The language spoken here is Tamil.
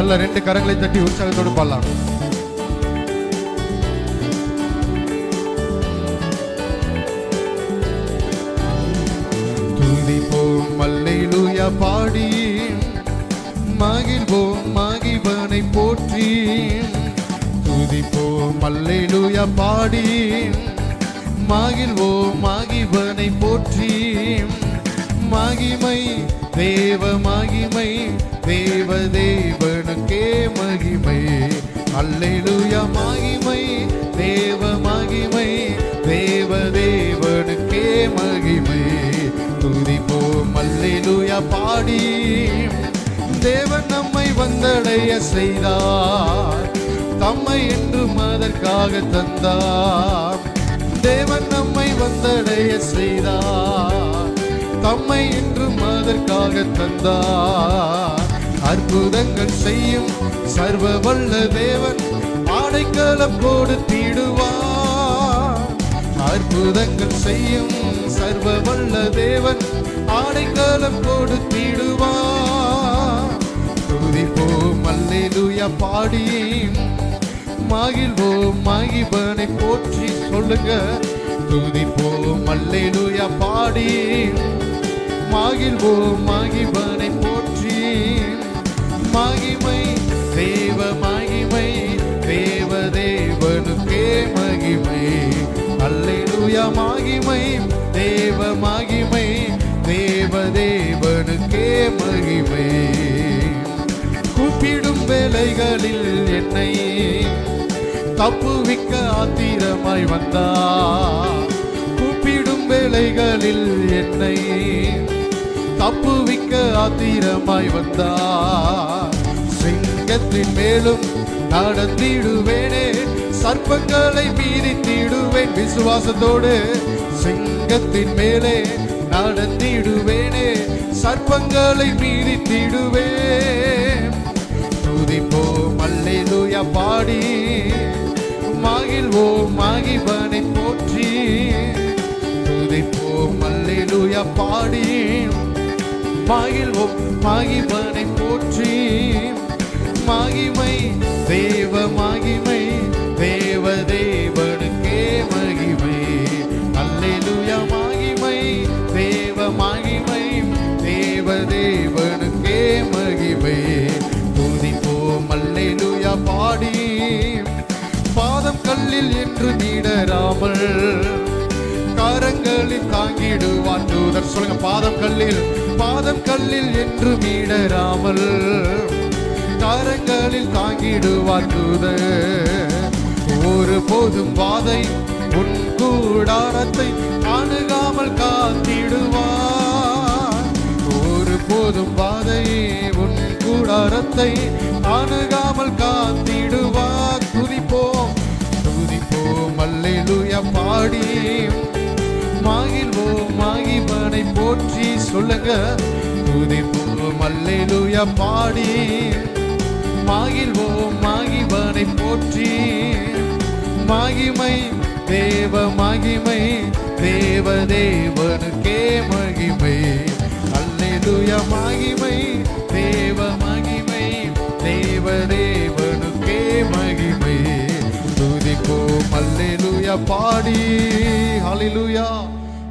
நல்ல ரெண்டு கரங்களை தட்டி உற்சாகத்தோடு பாடலாம். துதிப்போம் மல்லையிலுயா பாடி. மகிழ்வோம் மகிழ்வனை போற்றி. துதிப்போம் மல்லையிலுயா பாடி. மகிழ்வோம் மகிழ்வனை போற்றி. மகிமை தேவமா உனக்கே மகிமை. அல்லேலூயா மகிமை. தேவ மகிமை. தேவ தேவனுக்கே மகிமை. துதிப்போம் அல்லேலூயா பாடி. தேவன் நம்மை வந்தடைய செய்தார். தம்மை என்றும் அதற்காக தந்தார். தேவன் நம்மை வந்தடைய செய்தார். தம்மை என்றும் அதற்காக தந்தார். அற்புதங்கள் செய்யும் சர்வ வல்ல தேவன் ஆடைக்கலம் கொடுத்திடுவார் அற்புதங்கள் செய்யும் சர்வ வல்ல தேவன் ஆடைக்கலம் கொடுத்திடுவார் துதிப்போம் அல்லேலூயா பாடி மகிழ்வோம் மகிபனை போற்றி சொல்லுங்க. துதிப்போம் அல்லேலூயா பாடி மகிழ்வோம் மகிபனை போற்றி மகிமை. தேவதேவனுக்கே மகிமை. கூப்பிடும் வேலைகளில் என்னை தப்புவிக்க ஆத்திரமாய் வந்தா. கூப்பிடும் வேலைகளில் என்னை தப்புவிக்க ஆத்திரமாய் வந்தா. சிங்கத்தின் மேலும் நடந்திடுவேனே. சர்ப்பங்களை மீறித்திடுவேன். விசுவாசத்தோடு சிங்கத்தின் மேலே நடந்திடுவேனே சர்ப்பங்களை மீறித்திடுவேன். துதிப்போம் அல்லேலூயா பாடி. மகிழ்வோம் மகிபனை போற்றி. துதிப்போம் அல்லேலூயா பாடி. மகிழ்வோம் மகிபனை பாடி பாதம் கல்லில் என்று நீடராமல் கரங்களில் தாங்கிடுவான் தூதர். சொல்லுங்க பாதம் கல்லில் பாதம் கல்லில் என்று மீடராமல் கரங்களில் தாங்கிடுவான் தூதர். ஒரு போதும் பாதை உன் கூடாரத்தை அணுகாமல் காத்திடுவான். ஒரு போதும் பாதை உன் கூடாரத்தை அணுகாமல் கா சொல்லுங்க. துதிப்போம் அல்லேலூயா பாடி. மகிழ்வோம் மாகிவனை போற்றி. மகிமை தேவ மகிமை தேவ தேவனுக்கே மகிமை. அல்லேலூயா மகிமை தேவ மகிமை தேவ தேவனுக்கே மகிமை துதிப்போம் அல்லேலூயா பாடி. ஹalleluya.